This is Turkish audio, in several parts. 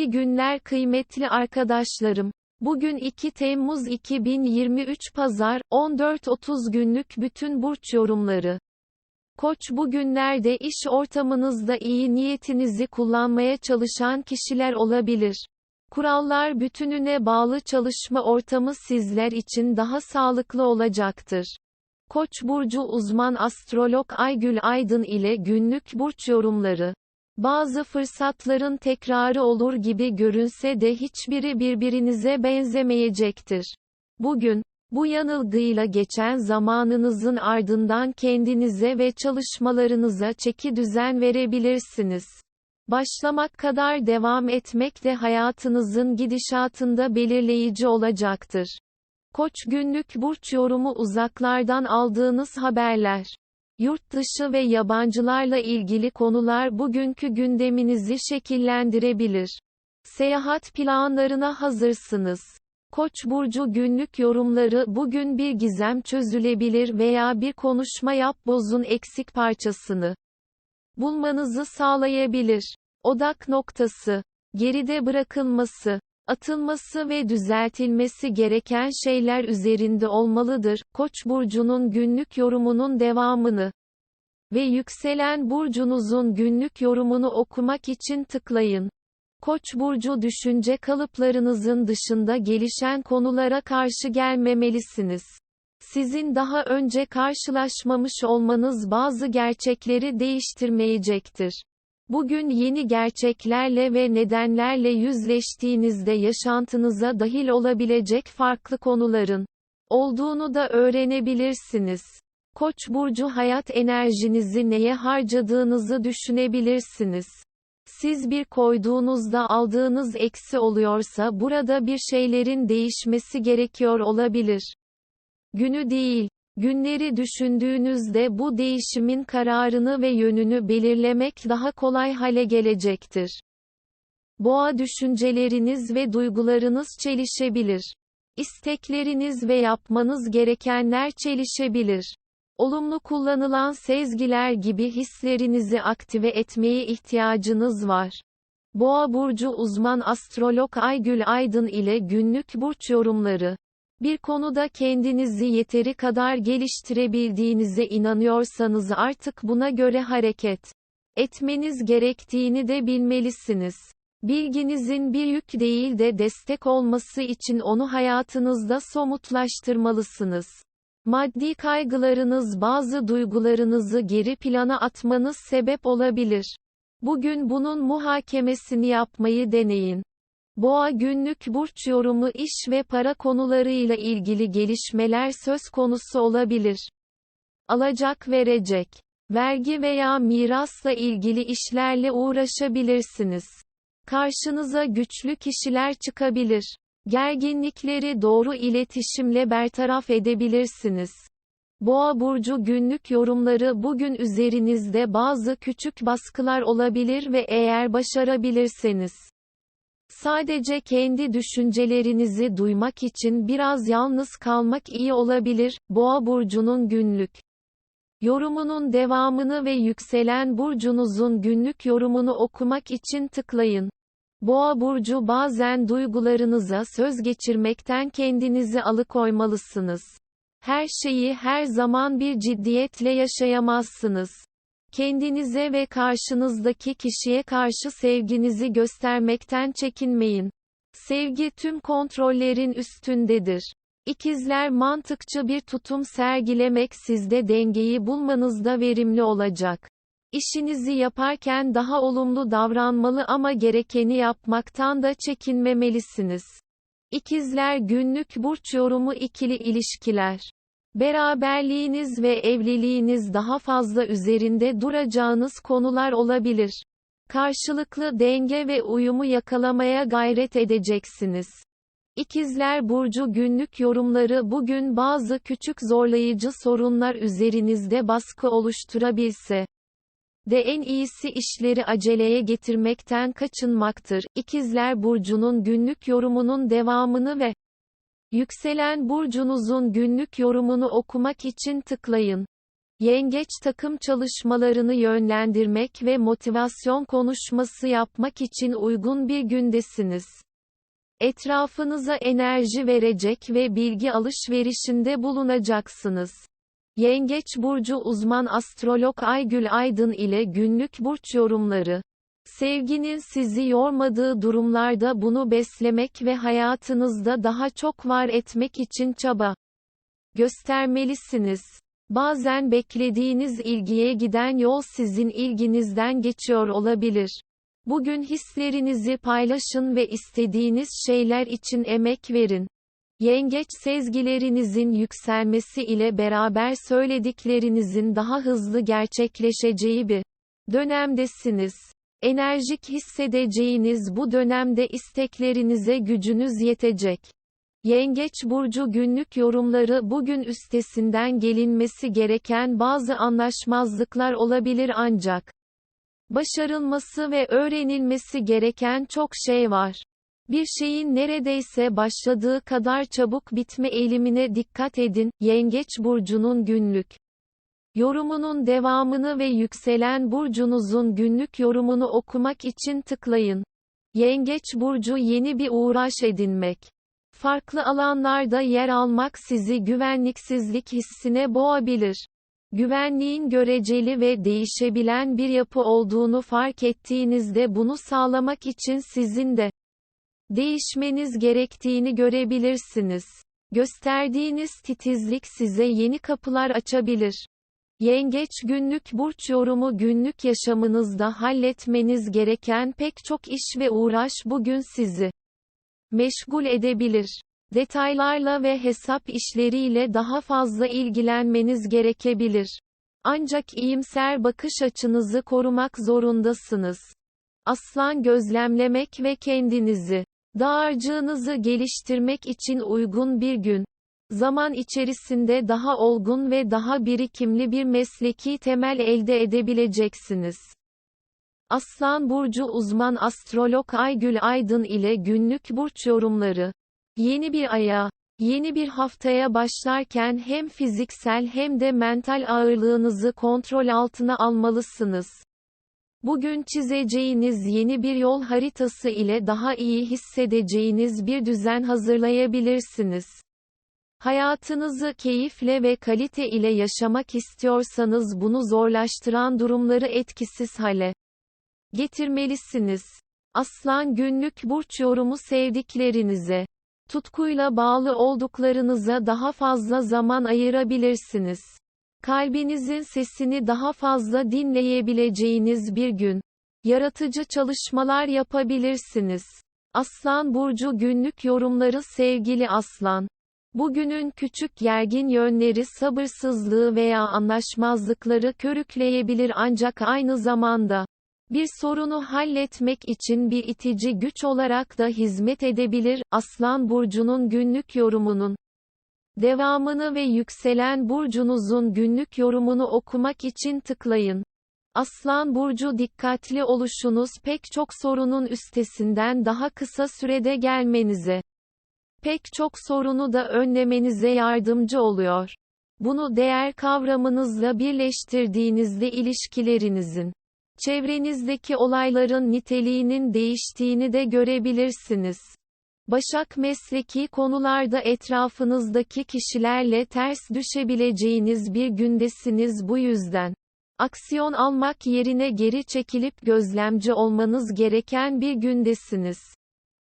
İyi günler kıymetli arkadaşlarım. Bugün 2 Temmuz 2023 Pazar, 14.30 günlük bütün burç yorumları. Koç bugünlerde iş ortamınızda iyi niyetinizi kullanmaya çalışan kişiler olabilir. Kurallar bütününe bağlı çalışma ortamı sizler için daha sağlıklı olacaktır. Koç burcu uzman astrolog Aygül Aydın ile günlük burç yorumları bazı fırsatların tekrarı olur gibi görünse de hiçbiri birbirinize benzemeyecektir. Bugün, bu yanılgıyla geçen zamanınızın ardından kendinize ve çalışmalarınıza çeki düzen verebilirsiniz. Başlamak kadar devam etmek de hayatınızın gidişatında belirleyici olacaktır. Koç günlük burç yorumu uzaklardan aldığınız haberler. Yurt dışı ve yabancılarla ilgili konular bugünkü gündeminizi şekillendirebilir. Seyahat planlarına hazırsınız. Koç burcu günlük yorumları bugün bir gizem çözülebilir veya bir konuşma yap bozun eksik parçasını bulmanızı sağlayabilir. Odak noktası, geride bırakılması, atılması ve düzeltilmesi gereken şeyler üzerinde olmalıdır. Koç burcunun günlük yorumunun devamını ve yükselen burcunuzun günlük yorumunu okumak için tıklayın. Koç burcu düşünce kalıplarınızın dışında gelişen konulara karşı gelmemelisiniz. Sizin daha önce karşılaşmamış olmanız bazı gerçekleri değiştirmeyecektir. Bugün yeni gerçeklerle ve nedenlerle yüzleştiğinizde yaşantınıza dahil olabilecek farklı konuların olduğunu da öğrenebilirsiniz. Koç burcu hayat enerjinizi neye harcadığınızı düşünebilirsiniz. Siz bir koyduğunuzda aldığınız eksi oluyorsa burada bir şeylerin değişmesi gerekiyor olabilir. Günü değil, günleri düşündüğünüzde bu değişimin kararını ve yönünü belirlemek daha kolay hale gelecektir. Boğa düşünceleriniz ve duygularınız çelişebilir. İstekleriniz ve yapmanız gerekenler çelişebilir. Olumlu kullanılan sezgiler gibi hislerinizi aktive etmeye ihtiyacınız var. Boğa burcu uzman astrolog Aygül Aydın ile günlük burç yorumları bir konuda kendinizi yeteri kadar geliştirebildiğinize inanıyorsanız artık buna göre hareket etmeniz gerektiğini de bilmelisiniz. Bilginizin bir yük değil de destek olması için onu hayatınızda somutlaştırmalısınız. Maddi kaygılarınız bazı duygularınızı geri plana atmanız sebep olabilir. Bugün bunun muhakemesini yapmayı deneyin. Boğa günlük burç yorumu iş ve para konularıyla ilgili gelişmeler söz konusu olabilir. Alacak verecek, vergi veya mirasla ilgili işlerle uğraşabilirsiniz. Karşınıza güçlü kişiler çıkabilir. Gerginlikleri doğru iletişimle bertaraf edebilirsiniz. Boğa burcu günlük yorumları bugün üzerinizde bazı küçük baskılar olabilir ve eğer başarabilirseniz Sadece kendi düşüncelerinizi duymak için biraz yalnız kalmak iyi olabilir. Boğa burcunun günlük yorumunun devamını ve yükselen burcunuzun günlük yorumunu okumak için tıklayın. Boğa burcu bazen duygularınıza söz geçirmekten kendinizi alıkoymalısınız. Her şeyi her zaman bir ciddiyetle yaşayamazsınız. Kendinize ve karşınızdaki kişiye karşı sevginizi göstermekten çekinmeyin. Sevgi tüm kontrollerin üstündedir. İkizler mantıkçı bir tutum sergilemek sizde dengeyi bulmanızda verimli olacak. İşinizi yaparken daha olumlu davranmalı ama gerekeni yapmaktan da çekinmemelisiniz. İkizler günlük burç yorumu ikili ilişkiler. Beraberliğiniz ve evliliğiniz daha fazla üzerinde duracağınız konular olabilir. Karşılıklı denge ve uyumu yakalamaya gayret edeceksiniz. İkizler Burcu günlük yorumları bugün bazı küçük zorlayıcı sorunlar üzerinizde baskı oluşturabilse de en iyisi işleri aceleye getirmekten kaçınmaktır. İkizler Burcu'nun günlük yorumunun devamını ve Yükselen burcunuzun günlük yorumunu okumak için tıklayın. Yengeç takım çalışmalarını yönlendirmek ve motivasyon konuşması yapmak için uygun bir gündesiniz. Etrafınıza enerji verecek ve bilgi alışverişinde bulunacaksınız. Yengeç burcu uzman astrolog Aygül Aydın ile günlük burç yorumları. Sevginin sizi yormadığı durumlarda bunu beslemek ve hayatınızda daha çok var etmek için çaba göstermelisiniz. Bazen beklediğiniz ilgiye giden yol sizin ilginizden geçiyor olabilir. Bugün hislerinizi paylaşın ve istediğiniz şeyler için emek verin. Yengeç sezgilerinizin yükselmesi ile beraber söylediklerinizin daha hızlı gerçekleşeceği bir dönemdesiniz. Enerjik hissedeceğiniz bu dönemde isteklerinize gücünüz yetecek. Yengeç burcu günlük yorumları bugün üstesinden gelinmesi gereken bazı anlaşmazlıklar olabilir ancak başarılması ve öğrenilmesi gereken çok şey var. Bir şeyin neredeyse başladığı kadar çabuk bitme eğilimine dikkat edin. Yengeç burcunun günlük yorumunun devamını ve yükselen burcunuzun günlük yorumunu okumak için tıklayın. Yengeç burcu yeni bir uğraş edinmek Farklı alanlarda yer almak sizi güvenliksizlik hissine boğabilir. Güvenliğin göreceli ve değişebilen bir yapı olduğunu fark ettiğinizde bunu sağlamak için sizin de değişmeniz gerektiğini görebilirsiniz. Gösterdiğiniz titizlik size yeni kapılar açabilir. Yengeç günlük burç yorumu günlük yaşamınızda halletmeniz gereken pek çok iş ve uğraş bugün sizi meşgul edebilir. Detaylarla ve hesap işleriyle daha fazla ilgilenmeniz gerekebilir. Ancak iyimser bakış açınızı korumak zorundasınız. Aslan gözlemlemek ve kendinizi, dağarcığınızı geliştirmek için uygun bir gün. Zaman içerisinde daha olgun ve daha birikimli bir mesleki temel elde edebileceksiniz. Aslan Burcu uzman astrolog Aygül Aydın ile günlük burç yorumları. Yeni bir aya, yeni bir haftaya başlarken hem fiziksel hem de mental ağırlığınızı kontrol altına almalısınız. Bugün çizeceğiniz yeni bir yol haritası ile daha iyi hissedeceğiniz bir düzen hazırlayabilirsiniz. Hayatınızı keyifle ve kalite ile yaşamak istiyorsanız bunu zorlaştıran durumları etkisiz hale getirmelisiniz. Aslan günlük burç yorumu sevdiklerinize, tutkuyla bağlı olduklarınıza daha fazla zaman ayırabilirsiniz. Kalbinizin sesini daha fazla dinleyebileceğiniz bir gün. Yaratıcı çalışmalar yapabilirsiniz. Aslan burcu günlük yorumları sevgili aslan. Bugünün küçük gergin yönleri sabırsızlığı veya anlaşmazlıkları körükleyebilir ancak aynı zamanda bir sorunu halletmek için bir itici güç olarak da hizmet edebilir. Aslan burcunun günlük yorumunun devamını ve yükselen burcunuzun günlük yorumunu okumak için tıklayın. Aslan burcu dikkatli oluşunuz pek çok sorunun üstesinden daha kısa sürede gelmenize, pek çok sorunu da önlemenize yardımcı oluyor. Bunu değer kavramınızla birleştirdiğinizde ilişkilerinizin Çevrenizdeki olayların niteliğinin değiştiğini de görebilirsiniz. Başak mesleki konularda etrafınızdaki kişilerle ters düşebileceğiniz bir gündesiniz bu yüzden. Aksiyon almak yerine geri çekilip gözlemci olmanız gereken bir gündesiniz.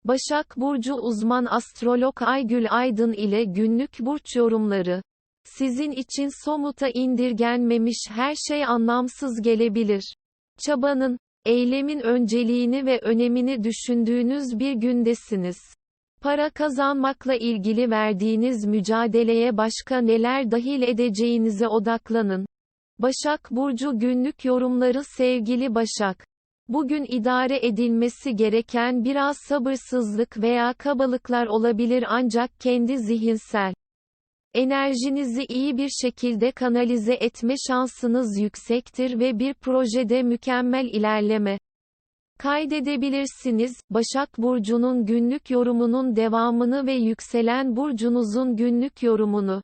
Başak Burcu uzman astrolog Aygül Aydın ile günlük burç yorumları. Sizin için somuta indirgenmemiş her şey anlamsız gelebilir. Çabanın, eylemin önceliğini ve önemini düşündüğünüz bir gündesiniz. Para kazanmakla ilgili verdiğiniz mücadeleye başka neler dahil edeceğinize odaklanın. Başak Burcu günlük yorumları sevgili Başak. Bugün idare edilmesi gereken biraz sabırsızlık veya kabalıklar olabilir ancak kendi zihinsel Enerjinizi iyi bir şekilde kanalize etme şansınız yüksektir ve bir projede mükemmel ilerleme kaydedebilirsiniz. Başak Burcu'nun günlük yorumunun devamını ve yükselen burcunuzun günlük yorumunu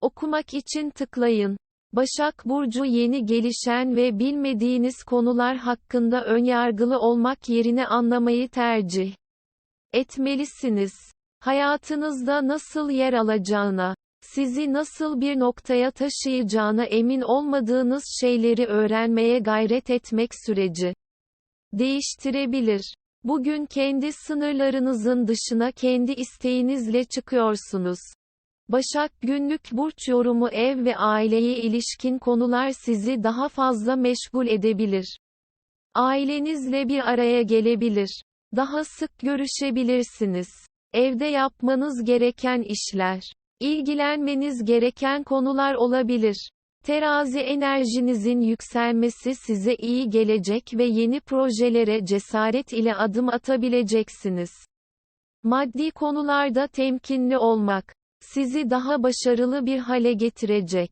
okumak için tıklayın. Başak Burcu yeni gelişen ve bilmediğiniz konular hakkında önyargılı olmak yerine anlamayı tercih etmelisiniz. Hayatınızda nasıl yer alacağına, sizi nasıl bir noktaya taşıyacağına emin olmadığınız şeyleri öğrenmeye gayret etmek süreci değiştirebilir. Bugün kendi sınırlarınızın dışına kendi isteğinizle çıkıyorsunuz. Başak günlük burç yorumu ev ve aileye ilişkin konular sizi daha fazla meşgul edebilir. Ailenizle bir araya gelebilir. Daha sık görüşebilirsiniz. Evde yapmanız gereken işler. İlgilenmeniz gereken konular olabilir. Terazi enerjinizin yükselmesi size iyi gelecek ve yeni projelere cesaret ile adım atabileceksiniz. Maddi konularda temkinli olmak sizi daha başarılı bir hale getirecek.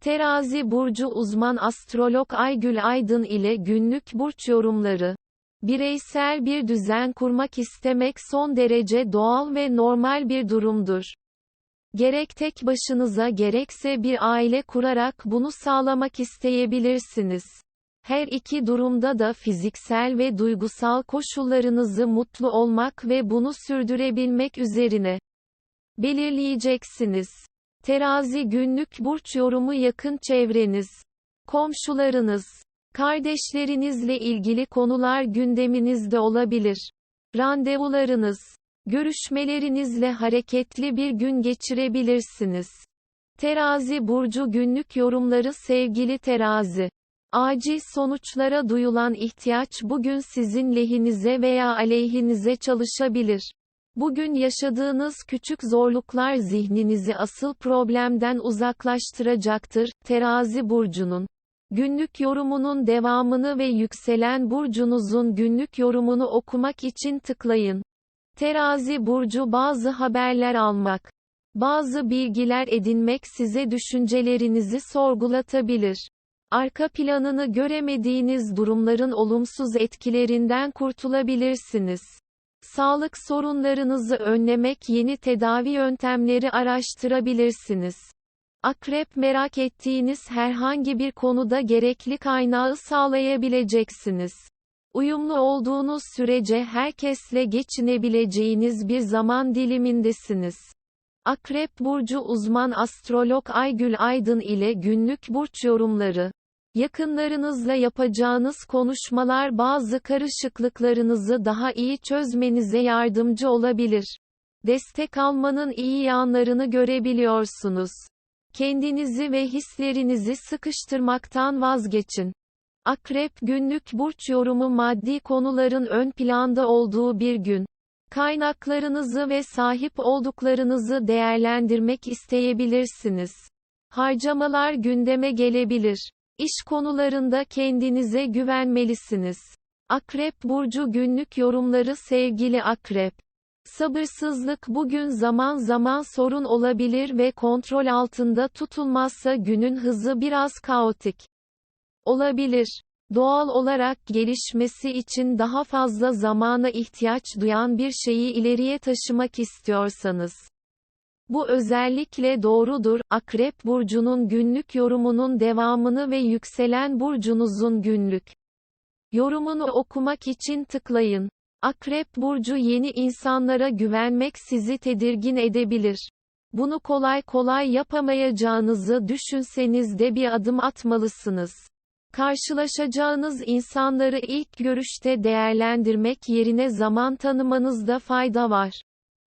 Terazi burcu uzman astrolog Aygül Aydın ile günlük burç yorumları. Bireysel bir düzen kurmak istemek son derece doğal ve normal bir durumdur. Gerek tek başınıza gerekse bir aile kurarak bunu sağlamak isteyebilirsiniz. Her iki durumda da fiziksel ve duygusal koşullarınızı mutlu olmak ve bunu sürdürebilmek üzerine belirleyeceksiniz. Terazi günlük burç yorumu yakın çevreniz, komşularınız, kardeşlerinizle ilgili konular gündeminizde olabilir. Randevularınız, görüşmelerinizle hareketli bir gün geçirebilirsiniz. Terazi burcu günlük yorumları sevgili terazi. Acil sonuçlara duyulan ihtiyaç bugün sizin lehinize veya aleyhinize çalışabilir. Bugün yaşadığınız küçük zorluklar zihninizi asıl problemden uzaklaştıracaktır. Terazi burcunun günlük yorumunun devamını ve yükselen burcunuzun günlük yorumunu okumak için tıklayın. Terazi burcu bazı haberler almak, bazı bilgiler edinmek size düşüncelerinizi sorgulatabilir. Arka planını göremediğiniz durumların olumsuz etkilerinden kurtulabilirsiniz. Sağlık sorunlarınızı önlemek yeni tedavi yöntemleri araştırabilirsiniz. Akrep merak ettiğiniz herhangi bir konuda gerekli kaynağı sağlayabileceksiniz. Uyumlu olduğunuz sürece herkesle geçinebileceğiniz bir zaman dilimindesiniz. Akrep burcu uzman astrolog Aygül Aydın ile günlük burç yorumları Yakınlarınızla yapacağınız konuşmalar bazı karışıklıklarınızı daha iyi çözmenize yardımcı olabilir. Destek almanın iyi yanlarını görebiliyorsunuz. Kendinizi ve hislerinizi sıkıştırmaktan vazgeçin. Akrep günlük burç yorumu maddi konuların ön planda olduğu bir gün. Kaynaklarınızı ve sahip olduklarınızı değerlendirmek isteyebilirsiniz. Harcamalar gündeme gelebilir. İş konularında kendinize güvenmelisiniz. Akrep Burcu günlük yorumları sevgili Akrep. Sabırsızlık bugün zaman zaman sorun olabilir ve kontrol altında tutulmazsa günün hızı biraz kaotik olabilir. Doğal olarak gelişmesi için daha fazla zamana ihtiyaç duyan bir şeyi ileriye taşımak istiyorsanız bu özellikle doğrudur. Akrep burcunun günlük yorumunun devamını ve yükselen burcunuzun günlük yorumunu okumak için tıklayın. Akrep burcu yeni insanlara güvenmek sizi tedirgin edebilir. Bunu kolay kolay yapamayacağınızı düşünseniz de bir adım atmalısınız. Karşılaşacağınız insanları ilk görüşte değerlendirmek yerine zaman tanımanızda fayda var.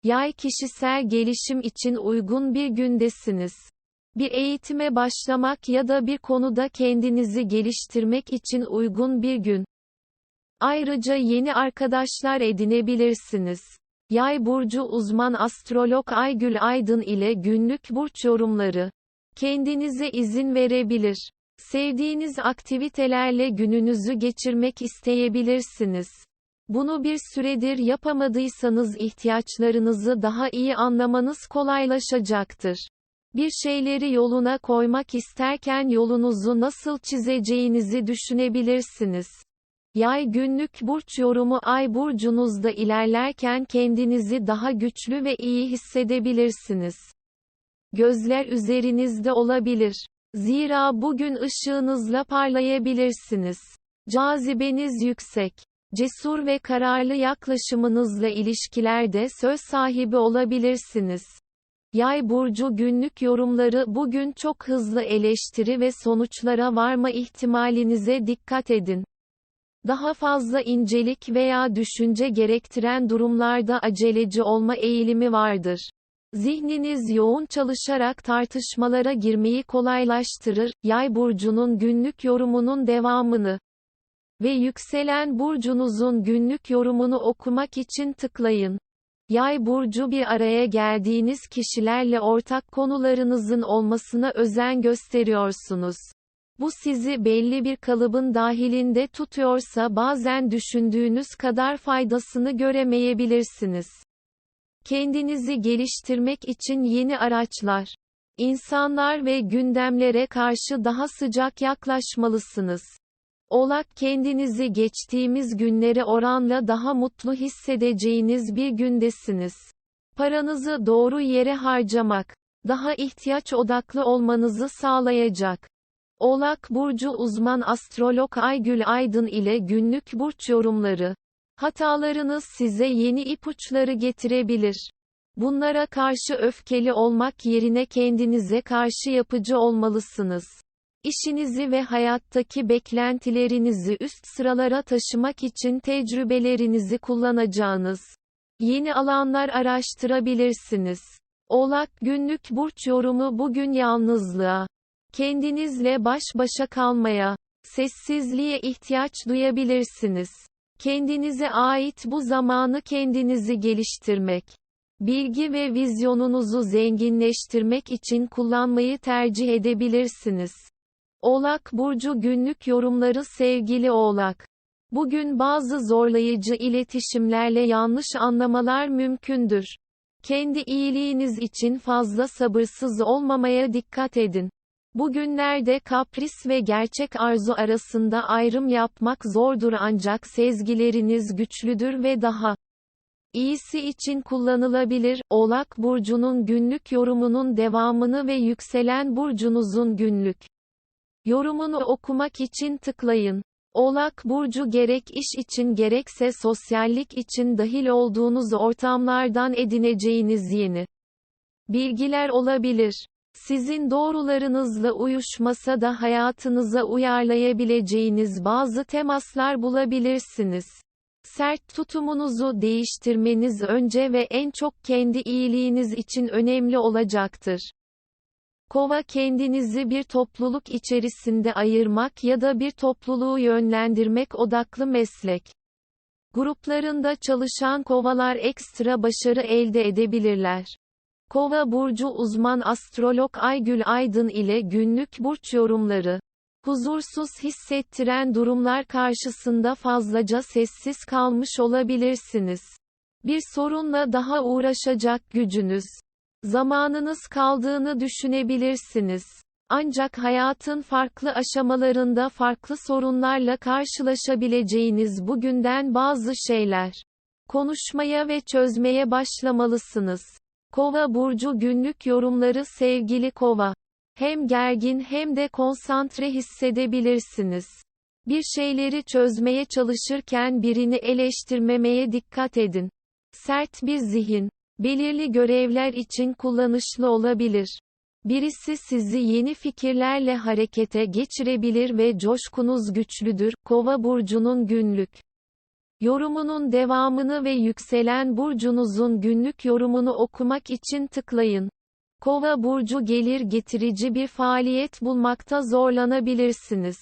Yay kişisel gelişim için uygun bir gündesiniz. Bir eğitime başlamak ya da bir konuda kendinizi geliştirmek için uygun bir gün. Ayrıca yeni arkadaşlar edinebilirsiniz. Yay burcu uzman astrolog Aygül Aydın ile günlük burç yorumları. Kendinize izin verebilir. Sevdiğiniz aktivitelerle gününüzü geçirmek isteyebilirsiniz. Bunu bir süredir yapamadıysanız ihtiyaçlarınızı daha iyi anlamanız kolaylaşacaktır. Bir şeyleri yoluna koymak isterken yolunuzu nasıl çizeceğinizi düşünebilirsiniz. Yay günlük burç yorumu ay burcunuzda ilerlerken kendinizi daha güçlü ve iyi hissedebilirsiniz. Gözler üzerinizde olabilir. Zira bugün ışığınızla parlayabilirsiniz. Cazibeniz yüksek. Cesur ve kararlı yaklaşımınızla ilişkilerde söz sahibi olabilirsiniz. Yay burcu günlük yorumları bugün çok hızlı eleştiri ve sonuçlara varma ihtimalinize dikkat edin. Daha fazla incelik veya düşünce gerektiren durumlarda aceleci olma eğilimi vardır. Zihniniz yoğun çalışarak tartışmalara girmeyi kolaylaştırır. Yay burcunun günlük yorumunun devamını ve yükselen burcunuzun günlük yorumunu okumak için tıklayın. Yay burcu bir araya geldiğiniz kişilerle ortak konularınızın olmasına özen gösteriyorsunuz. Bu sizi belli bir kalıbın dahilinde tutuyorsa bazen düşündüğünüz kadar faydasını göremeyebilirsiniz. Kendinizi geliştirmek için yeni araçlar, insanlar ve gündemlere karşı daha sıcak yaklaşmalısınız. Oğlak kendinizi geçtiğimiz günlere oranla daha mutlu hissedeceğiniz bir gündesiniz. Paranızı doğru yere harcamak, daha ihtiyaç odaklı olmanızı sağlayacak. Oğlak Burcu uzman astrolog Aygül Aydın ile günlük burç yorumları. Hatalarınız size yeni ipuçları getirebilir. Bunlara karşı öfkeli olmak yerine kendinize karşı yapıcı olmalısınız. İşinizi ve hayattaki beklentilerinizi üst sıralara taşımak için tecrübelerinizi kullanacağınız yeni alanlar araştırabilirsiniz. Oğlak günlük burç yorumu bugün yalnızlığa, kendinizle baş başa kalmaya, sessizliğe ihtiyaç duyabilirsiniz. Kendinize ait bu zamanı kendinizi geliştirmek, bilgi ve vizyonunuzu zenginleştirmek için kullanmayı tercih edebilirsiniz. Oğlak Burcu günlük yorumları sevgili Oğlak. Bugün bazı zorlayıcı iletişimlerle yanlış anlamalar mümkündür. Kendi iyiliğiniz için fazla sabırsız olmamaya dikkat edin. Bugünlerde kapris ve gerçek arzu arasında ayrım yapmak zordur ancak sezgileriniz güçlüdür ve daha iyisi için kullanılabilir. Oğlak burcunun günlük yorumunun devamını ve yükselen burcunuzun günlük yorumunu okumak için tıklayın. Oğlak burcu gerek iş için gerekse sosyallik için dahil olduğunuz ortamlardan edineceğiniz yeni bilgiler olabilir. Sizin doğrularınızla uyuşmasa da hayatınıza uyarlayabileceğiniz bazı temaslar bulabilirsiniz. Sert tutumunuzu değiştirmeniz önce ve en çok kendi iyiliğiniz için önemli olacaktır. Kova kendinizi bir topluluk içerisinde ayırmak ya da bir topluluğu yönlendirmek odaklı meslek. Gruplarında çalışan kovalar ekstra başarı elde edebilirler. Kova burcu uzman astrolog Aygül Aydın ile günlük burç yorumları. Huzursuz hissettiren durumlar karşısında fazlaca sessiz kalmış olabilirsiniz. Bir sorunla daha uğraşacak gücünüz, zamanınız kaldığını düşünebilirsiniz. Ancak hayatın farklı aşamalarında farklı sorunlarla karşılaşabileceğiniz bugünden bazı şeyler konuşmaya ve çözmeye başlamalısınız. Kova burcu günlük yorumları sevgili Kova. Hem gergin hem de konsantre hissedebilirsiniz. Bir şeyleri çözmeye çalışırken birini eleştirmemeye dikkat edin. Sert bir zihin, belirli görevler için kullanışlı olabilir. Birisi sizi yeni fikirlerle harekete geçirebilir ve coşkunuz güçlüdür. Kova burcunun günlük Yorumunun devamını ve yükselen burcunuzun günlük yorumunu okumak için tıklayın. Kova burcu gelir getirici bir faaliyet bulmakta zorlanabilirsiniz.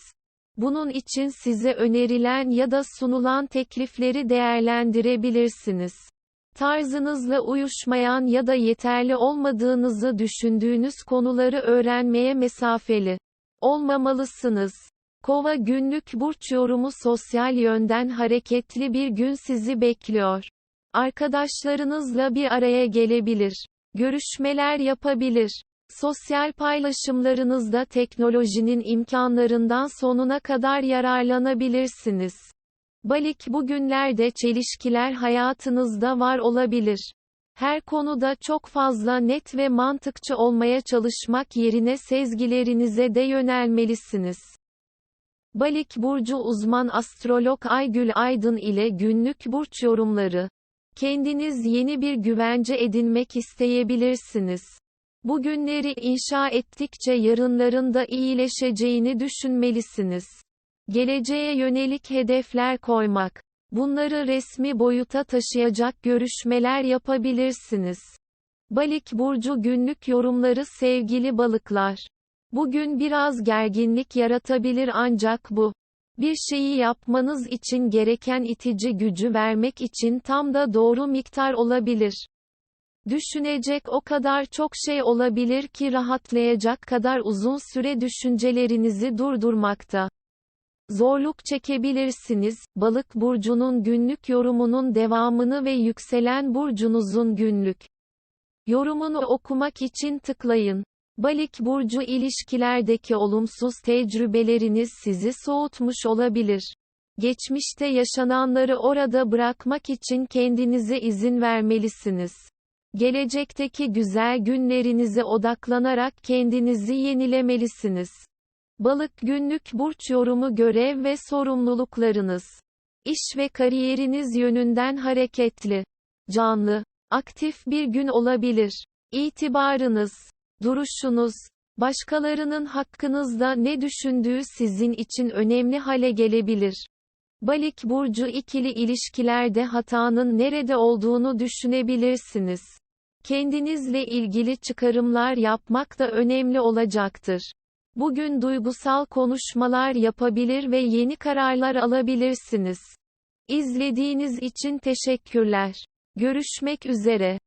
Bunun için size önerilen ya da sunulan teklifleri değerlendirebilirsiniz. Tarzınızla uyuşmayan ya da yeterli olmadığınızı düşündüğünüz konuları öğrenmeye mesafeli olmamalısınız. Kova günlük burç yorumu sosyal yönden hareketli bir gün sizi bekliyor. Arkadaşlarınızla bir araya gelebilir. Görüşmeler yapabilir. Sosyal paylaşımlarınızda teknolojinin imkanlarından sonuna kadar yararlanabilirsiniz. Balik bugünlerde çelişkiler hayatınızda var olabilir. Her konuda çok fazla net ve mantıkçı olmaya çalışmak yerine sezgilerinize de yönelmelisiniz. Balik burcu uzman astrolog Aygül Aydın ile günlük burç yorumları. Kendiniz yeni bir güvence edinmek isteyebilirsiniz. Bugünleri inşa ettikçe yarınların da iyileşeceğini düşünmelisiniz. Geleceğe yönelik hedefler koymak. Bunları resmi boyuta taşıyacak görüşmeler yapabilirsiniz. Balik burcu günlük yorumları sevgili balıklar. Bugün biraz gerginlik yaratabilir ancak bu bir şeyi yapmanız için gereken itici gücü vermek için tam da doğru miktar olabilir. Düşünecek o kadar çok şey olabilir ki rahatlayacak kadar uzun süre düşüncelerinizi durdurmakta. Zorluk çekebilirsiniz. Balık burcunun günlük yorumunun devamını ve yükselen burcunuzun günlük yorumunu okumak için tıklayın. Balık burcu ilişkilerdeki olumsuz tecrübeleriniz sizi soğutmuş olabilir. Geçmişte yaşananları orada bırakmak için kendinize izin vermelisiniz. Gelecekteki güzel günlerinize odaklanarak kendinizi yenilemelisiniz. Balık günlük burç yorumu görev ve sorumluluklarınız. İş ve kariyeriniz yönünden hareketli, canlı, aktif bir gün olabilir. İtibarınız, duruşunuz, başkalarının hakkınızda ne düşündüğü sizin için önemli hale gelebilir. Balik burcu ikili ilişkilerde hatanın nerede olduğunu düşünebilirsiniz. Kendinizle ilgili çıkarımlar yapmak da önemli olacaktır. Bugün duygusal konuşmalar yapabilir ve yeni kararlar alabilirsiniz. İzlediğiniz için teşekkürler. Görüşmek üzere.